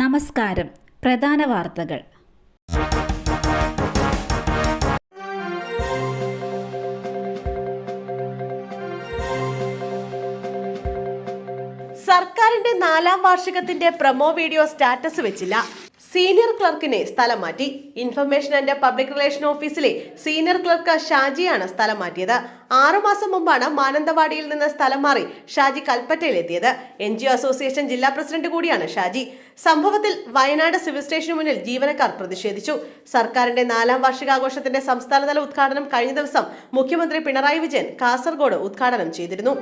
നമസ്കാരം. പ്രധാന വാർത്തകൾ. സർക്കാരിന്റെ നാലാം വാർഷികത്തിന്റെ പ്രൊമോ വീഡിയോ സ്റ്റാറ്റസ് വെച്ചില്ല. സീനിയർ ക്ലർക്കിനെ സ്ഥലം മാറ്റി. ഇൻഫർമേഷൻ ആൻഡ് പബ്ലിക് റിലേഷൻ ഓഫീസിലെ സീനിയർ ക്ലർക്ക് ഷാജിയാണ് സ്ഥലം മാറ്റിയത്. ആറുമാസം മുമ്പാണ് മാനന്തവാടിയിൽ നിന്ന് സ്ഥലം മാറി ഷാജി കൽപ്പറ്റയിലെത്തിയത് എൻ ജി ഒ അസോസിയേഷൻ ജില്ലാ പ്രസിഡന്റ് കൂടിയാണ് ഷാജി. സംഭവത്തിൽ വയനാട് സിവിൽ സ്റ്റേഷന് മുന്നിൽ ജീവനക്കാർ പ്രതിഷേധിച്ചു. സർക്കാരിന്റെ നാലാം വാർഷികാഘോഷത്തിന്റെ സംസ്ഥാനതല ഉദ്ഘാടനം കഴിഞ്ഞ ദിവസം മുഖ്യമന്ത്രി പിണറായി വിജയൻ കാസർഗോഡ് ഉദ്ഘാടനം ചെയ്തിരുന്നു.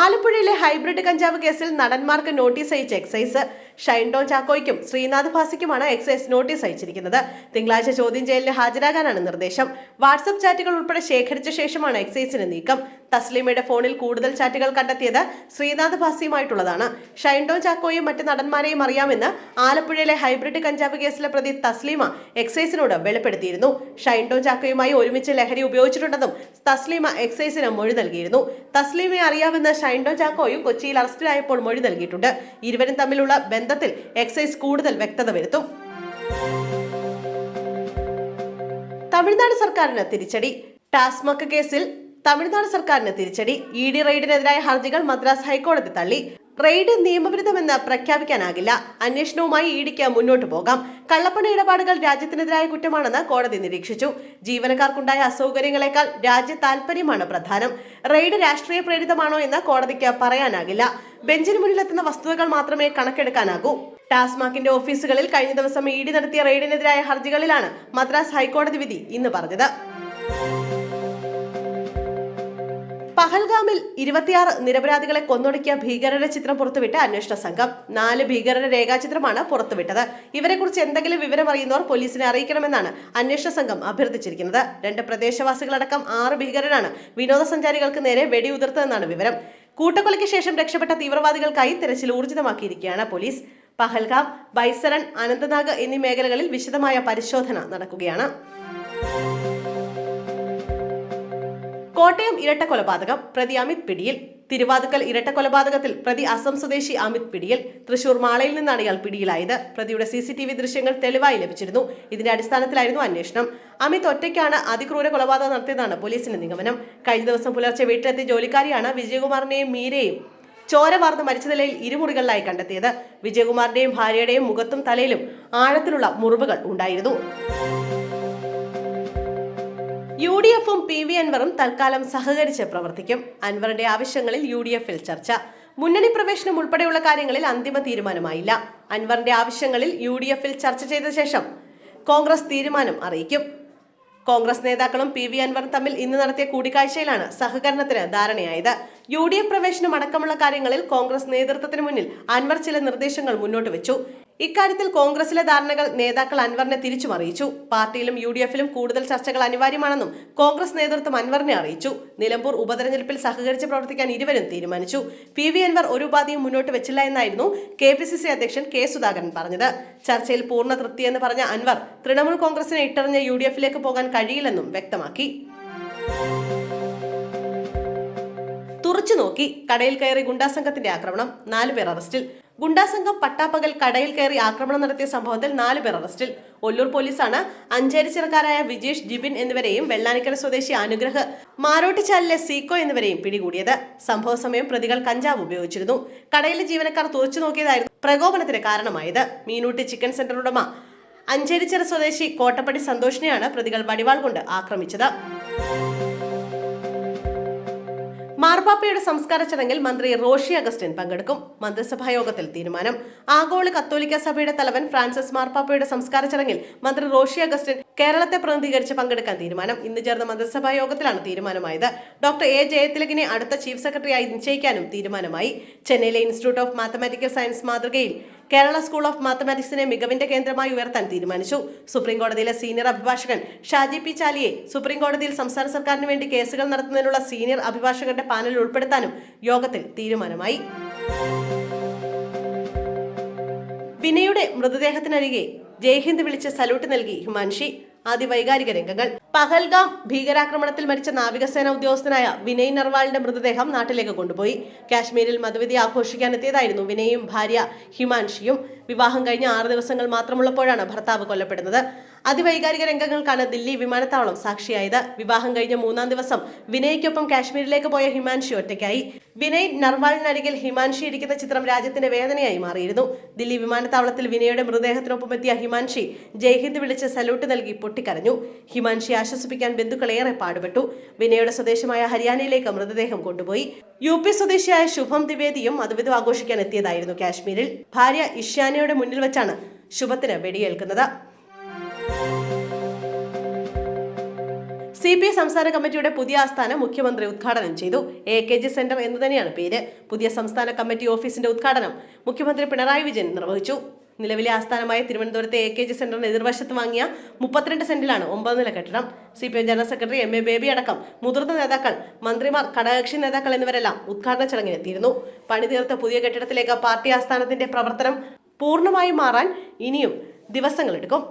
ആലപ്പുഴയിലെ ഹൈബ്രിഡ് കഞ്ചാവ് കേസിൽ നടന്മാർക്ക് നോട്ടീസ് അയച്ച് എക്സൈസ്. ഷൈൻ ടോൺ ചാക്കോയ്ക്കും ശ്രീനാഥ് ഭാസിക്കുമാണ് എക്സൈസ് നോട്ടീസ് അയച്ചിരിക്കുന്നത്. തിങ്കളാഴ്ച ചോദ്യം ചെയ്യലിന് ഹാജരാകാനാണ് നിർദ്ദേശം. വാട്സപ്പ് ചാറ്റുകൾ ഉൾപ്പെടെ ശേഖരിച്ച ശേഷമാണ് എക്സൈസിന് നീക്കം. തസ്ലീമയുടെ ഫോണിൽ കൂടുതൽ ചാറ്റുകൾ കണ്ടെത്തിയത് ശ്രീനാഥ് ഭാസിയുമായിട്ടുള്ളതാണ്. ഷൈൻഡോൺ ചാക്കോയും മറ്റ് നടന്മാരെയും അറിയാമെന്ന് ആലപ്പുഴയിലെ ഹൈബ്രിഡ് കഞ്ചാവ് കേസിലെ പ്രതി തസ്ലീമ എക്സൈസിനോട് വെളിപ്പെടുത്തിയിരുന്നു. ഷൈൻഡോൺ ചാക്കോയുമായി ഒരുമിച്ച് ലഹരി ഉപയോഗിച്ചിട്ടുണ്ടെന്നും തസ്ലീമ എക്സൈസിന് മൊഴി നൽകിയിരുന്നു. തസ്ലീമയെ അറിയാമെന്ന് ഷൈൻഡോ ചാക്കോയും കൊച്ചിയിൽ അറസ്റ്റിലായപ്പോൾ മൊഴി നൽകിയിട്ടുണ്ട്. ഇരുവരും തമ്മിലുള്ള ബന്ധത്തിൽ എക്സൈസ് കൂടുതൽ വ്യക്തത വരുത്തും. തമിഴ്നാട് സർക്കാരിന് തിരിച്ചടി. ടാസ്മക്ക് കേസിൽ തമിഴ്നാട് സർക്കാരിന് തിരിച്ചടി. ഇ ഡി റെയ്ഡിനെതിരായ ഹർജികൾ മദ്രാസ് ഹൈക്കോടതി തള്ളി. റെയ്ഡ് നിയമവിരുദ്ധമെന്ന് പ്രഖ്യാപിക്കാനാകില്ല. അന്വേഷണവുമായി ഇഡിക്ക് ഡിക്ക് മുന്നോട്ട് പോകാം. കള്ളപ്പണ ഇടപാടുകൾ രാജ്യത്തിനെതിരായ കുറ്റമാണെന്ന് കോടതി നിരീക്ഷിച്ചു. ജീവനക്കാർക്കുണ്ടായ അസൗകര്യങ്ങളെക്കാൾ രാജ്യ താൽപര്യമാണ് പ്രധാനം. റെയ്ഡ് രാഷ്ട്രീയ പ്രേരിതമാണോ എന്ന് കോടതിക്ക് പറയാനാകില്ല. ബെഞ്ചിന് മുന്നിലെത്തുന്ന വസ്തുതകൾ മാത്രമേ കണക്കെടുക്കാനാകൂ. ടാസ്മാക്കിന്റെ ഓഫീസുകളിൽ കഴിഞ്ഞ ദിവസം ഇ ഡി നടത്തിയ റെയ്ഡിനെതിരായ ഹർജികളിലാണ് മദ്രാസ് ഹൈക്കോടതി വിധി ഇന്ന് പറഞ്ഞത്. പഹൽഗാമിൽ ഇരുപത്തിയാറ് നിരപരാധികളെ കൊന്നൊടുക്കിയ ഭീകരരുടെ ചിത്രം പുറത്തുവിട്ട അന്വേഷണ സംഘം. നാല് ഭീകരരുടെ രേഖാചിത്രമാണ് പുറത്തുവിട്ടത്. ഇവരെക്കുറിച്ച് എന്തെങ്കിലും വിവരം അറിയുന്നവർ പോലീസിനെ അറിയിക്കണമെന്നാണ് അന്വേഷണ സംഘം അഭ്യർത്ഥിച്ചിരിക്കുന്നത്. രണ്ട് പ്രദേശവാസികളടക്കം ആറ് ഭീകരരാണ് വിനോദസഞ്ചാരികൾക്ക് നേരെ വെടിയുതിർത്തതെന്നാണ് വിവരം. കൂട്ടക്കൊലയ്ക്ക് ശേഷം രക്ഷപ്പെട്ട തീവ്രവാദികൾക്കായി തെരച്ചിൽ ഊർജിതമാക്കിയിരിക്കുകയാണ് പോലീസ്. പഹൽഗാം ബൈസരൺ അനന്തനാഗ് എന്നീ മേഖലകളിൽ വിശദമായ പരിശോധന നടക്കുകയാണ്. കോട്ടയം ഇരട്ട കൊലപാതകം പ്രതി അമിത് പിടിയിൽ. തിരുവാതുക്കൽ ഇരട്ട കൊലപാതകത്തിൽ പ്രതി അസം സ്വദേശി അമിത് പിടിയിൽ. തൃശൂർ മാളയിൽ നിന്നാണ് ഇയാൾ പിടിയിലായത്. പ്രതിയുടെ സി സി ടി വി ദൃശ്യങ്ങൾ തെളിവായി ലഭിച്ചിരുന്നു. ഇതിന്റെ അടിസ്ഥാനത്തിലായിരുന്നു അന്വേഷണം. അമിത് ഒറ്റയ്ക്കാണ് അതിക്രൂര കൊലപാതകം നടത്തിയതാണ് പോലീസിന്റെ നിഗമനം. കഴിഞ്ഞ ദിവസം പുലർച്ചെ വീട്ടിലെത്തിയ ജോലിക്കാരിയാണ് വിജയകുമാറിനെയും മീരയും ചോര വാർന്ന് മരിച്ച നിലയിൽ ഇരുമുറികളിലായി കണ്ടെത്തിയത്. വിജയകുമാറിന്റെയും ഭാര്യയുടെയും മുഖത്തും തലയിലും ആഴത്തിലുള്ള മുറിവുകൾ ഉണ്ടായിരുന്നു. യു ഡി എഫും പി വി അൻവറും തൽക്കാലം സഹകരിച്ച് പ്രവർത്തിക്കും. അൻവറിന്റെ ആവശ്യങ്ങളിൽ യു ഡി എഫിൽ ചർച്ച. മുന്നണി പ്രവേശനം ഉൾപ്പെടെയുള്ള കാര്യങ്ങളിൽ അന്തിമ തീരുമാനമായില്ല. അൻവറിന്റെ ആവശ്യങ്ങളിൽ യു ഡി എഫിൽ ചർച്ച ചെയ്ത ശേഷം കോൺഗ്രസ് തീരുമാനം അറിയിക്കും. കോൺഗ്രസ് നേതാക്കളും പി വി അൻവറും തമ്മിൽ ഇന്ന് നടത്തിയ കൂടിക്കാഴ്ചയിലാണ് സഹകരണത്തിന് ധാരണയായത്. യു ഡി എഫ് പ്രവേശനം അടക്കമുള്ള കാര്യങ്ങളിൽ കോൺഗ്രസ് നേതൃത്വത്തിന് മുന്നിൽ അൻവർ ചില നിർദ്ദേശങ്ങൾ മുന്നോട്ട് വെച്ചു. ഇക്കാര്യത്തിൽ കോൺഗ്രസിലെ ധാരണകൾ നേതാക്കൾ അൻവറിനെ തിരിച്ചും അറിയിച്ചു പാർട്ടിയിലും യു ഡി എഫിലും കൂടുതൽ ചർച്ചകൾ അനിവാര്യമാണെന്നും കോൺഗ്രസ് നേതൃത്വം അൻവറിനെ അറിയിച്ചു. നിലമ്പൂർ ഉപതെരഞ്ഞെടുപ്പിൽ സഹകരിച്ച് പ്രവർത്തിക്കാൻ ഇരുവരും തീരുമാനിച്ചു. പി വി അൻവർ ഒരു ഉപാധിയും മുന്നോട്ട് വെച്ചില്ല എന്നായിരുന്നു കെ പി സി സി അധ്യക്ഷൻ കെ സുധാകരൻ പറഞ്ഞത്. ചർച്ചയിൽ പൂർണ തൃപ്തിയെന്ന് പറഞ്ഞ അൻവർ തൃണമൂൽ കോൺഗ്രസിനെ ഇട്ടറിഞ്ഞ് യു ഡി എഫിലേക്ക് പോകാൻ കഴിയില്ലെന്നും വ്യക്തമാക്കി. തുറച്ചു നോക്കി കടയിൽ കയറി ഗുണ്ടാസംഘത്തിന്റെ ആക്രമണം. നാലുപേർ അറസ്റ്റിൽ. ഗുണ്ടാസംഘം പട്ടാപ്പകൽ കടയിൽ കയറി ആക്രമണം നടത്തിയ സംഭവത്തിൽ നാല് നാലുപേർ അറസ്റ്റിൽ. ഒല്ലൂർ പോലീസാണ് അഞ്ചേരിച്ചിറക്കാരായ വിജേഷ് ജിബിൻ എന്നിവരെയും വെള്ളാനിക്കര സ്വദേശി അനുഗ്രഹ് മാരോട്ടിച്ചാലിലെ സീക്കോ എന്നിവരെയും പിടികൂടിയത്. സംഭവ സമയം പ്രതികൾ കഞ്ചാവ് ഉപയോഗിച്ചിരുന്നു. കടയിലെ ജീവനക്കാർ തുറച്ചു നോക്കിയതായിരുന്നു പ്രകോപനത്തിന് കാരണമായത്. മീനൂട്ടി ചിക്കൻ സെന്റർ ഉടമ അഞ്ചേരിച്ചിറ സ്വദേശി കോട്ടപ്പടി സന്തോഷിനെയാണ് പ്രതികൾ വടിവാൾ കൊണ്ട് ആക്രമിച്ചത്. മാർപ്പാപ്പയുടെ സംസ്കാര ചടങ്ങിൽ മന്ത്രി റോഷി അഗസ്റ്റിൻ പങ്കെടുക്കും. മന്ത്രിസഭാ യോഗത്തിൽ തീരുമാനം. ആഗോള കത്തോലിക്ക സഭയുടെ തലവൻ ഫ്രാൻസിസ് മാർപ്പാപ്പയുടെ സംസ്കാര ചടങ്ങിൽ മന്ത്രി റോഷി അഗസ്റ്റിൻ കേരളത്തെ പ്രതിനിധീകരിച്ച് പങ്കെടുക്കാൻ തീരുമാനം. ഇന്ന് ചേർന്ന മന്ത്രിസഭാ യോഗത്തിലാണ് തീരുമാനമായത്. ഡോക്ടർ എ ജയതിലകിനെ അടുത്ത ചീഫ് സെക്രട്ടറിയായി നിശ്ചയിക്കാനും തീരുമാനമായി. ചെന്നൈയിലെ ഇൻസ്റ്റിറ്റ്യൂട്ട് ഓഫ് മാത്തമാറ്റിക്കൽ സയൻസ് മാതൃകയിൽ കേരള സ്കൂൾ ഓഫ് മാത്തമാറ്റിക്സിനെ മികവിന്റെ കേന്ദ്രമായി ഉയർത്താൻ തീരുമാനിച്ചു. സുപ്രീംകോടതിയിലെ സീനിയർ അഭിഭാഷകൻ ഷാജി പി ചാലിയെ സുപ്രീംകോടതിയിൽ സംസ്ഥാന സർക്കാരിന് വേണ്ടി കേസുകൾ നടത്തുന്നതിനുള്ള സീനിയർ അഭിഭാഷകരുടെ പാനൽ ഉൾപ്പെടുത്താനും യോഗത്തിൽ തീരുമാനമായി. വിനയുടെ മൃതദേഹത്തിനരികെ ജയ്ഹിന്ദ് വിളിച്ച് സല്യൂട്ട് നൽകി ഹിമാൻഷി. ആദ്യ വൈകാരിക രംഗങ്ങൾ. പഹൽഗാം ഭീകരാക്രമണത്തിൽ മരിച്ച നാവികസേന ഉദ്യോഗസ്ഥനായ വിനയ് നർവാളിന്റെ മൃതദേഹം നാട്ടിലേക്ക് കൊണ്ടുപോയി. കാശ്മീരിൽ മധുവിധി ആഘോഷിക്കാനെത്തിയതായിരുന്നു വിനയും ഭാര്യ ഹിമാൻഷിയും. വിവാഹം കഴിഞ്ഞ ആറ് ദിവസങ്ങൾ മാത്രമുള്ളപ്പോഴാണ് ഭർത്താവ് കൊല്ലപ്പെടുന്നത്. അതിവൈകാരിക രംഗങ്ങൾക്കാണ് ദില്ലി വിമാനത്താവളം സാക്ഷിയായത്. വിവാഹം കഴിഞ്ഞ മൂന്നാം ദിവസം വിനയ്ക്കൊപ്പം കാശ്മീരിലേക്ക് പോയ ഹിമാൻഷി ഒറ്റയ്ക്കായി. വിനയ് നർവാളിനരികിൽ ഹിമാൻഷി ഇരിക്കുന്ന ചിത്രം രാജ്യത്തിന്റെ വേദനയായി മാറിയിരുന്നു. ദില്ലി വിമാനത്താവളത്തിൽ വിനയുടെ മൃതദേഹത്തിനൊപ്പം എത്തിയ ഹിമാൻഷി ജയ്ഹിന്ദ് വിളിച്ച് സല്യൂട്ട് നൽകി പൊട്ടിക്കരഞ്ഞു. ഹിമാൻഷി ആശ്വസിപ്പിക്കാൻ ബന്ധുക്കൾ ഏറെ പാടുപെട്ടു. വിനയുടെ സ്വദേശമായ ഹരിയാനയിലേക്ക് മൃതദേഹം കൊണ്ടുപോയി. യു പി സ്വദേശിയായ ശുഭം ദ്വിവേദിയും മധുവിധു ആഘോഷിക്കാൻ എത്തിയതായിരുന്നു കാശ്മീരിൽ. ഭാര്യ ഇഷ്യാനയുടെ മുന്നിൽ വെച്ചാണ് ശുഭത്തിന് വെടിയേൽക്കുന്നത്. സി പി ഐ സംസ്ഥാന കമ്മിറ്റിയുടെ പുതിയ ആസ്ഥാനം മുഖ്യമന്ത്രി ഉദ്ഘാടനം ചെയ്തു. എ കെ ജി സെന്റർ എന്ന് തന്നെയാണ് പേര്. പുതിയ സംസ്ഥാന കമ്മിറ്റി ഓഫീസിന്റെ ഉദ്ഘാടനം മുഖ്യമന്ത്രി പിണറായി വിജയൻ നിർവഹിച്ചു. നിലവിലെ ആസ്ഥാനമായ തിരുവനന്തപുരത്തെ എ കെ ജി സെന്ററിന് എതിർവശത്ത് വാങ്ങിയ മുപ്പത്തിരണ്ട് സെന്റിലാണ് ഒമ്പത് നില കെട്ടിടം. C P M general secretary M A Baby അടക്കം മുതിർന്ന നേതാക്കൾ മന്ത്രിമാർ ഘടകകക്ഷി നേതാക്കൾ എന്നിവരെല്ലാം ഉദ്ഘാടന ചടങ്ങിനെത്തിയിരുന്നു പണി തീർത്ത പുതിയ കെട്ടിടത്തിലേക്ക് പാർട്ടി ആസ്ഥാനത്തിന്റെ പ്രവർത്തനം പൂർണമായി മാറാൻ ഇനിയും ദിവസങ്ങളെടുക്കും.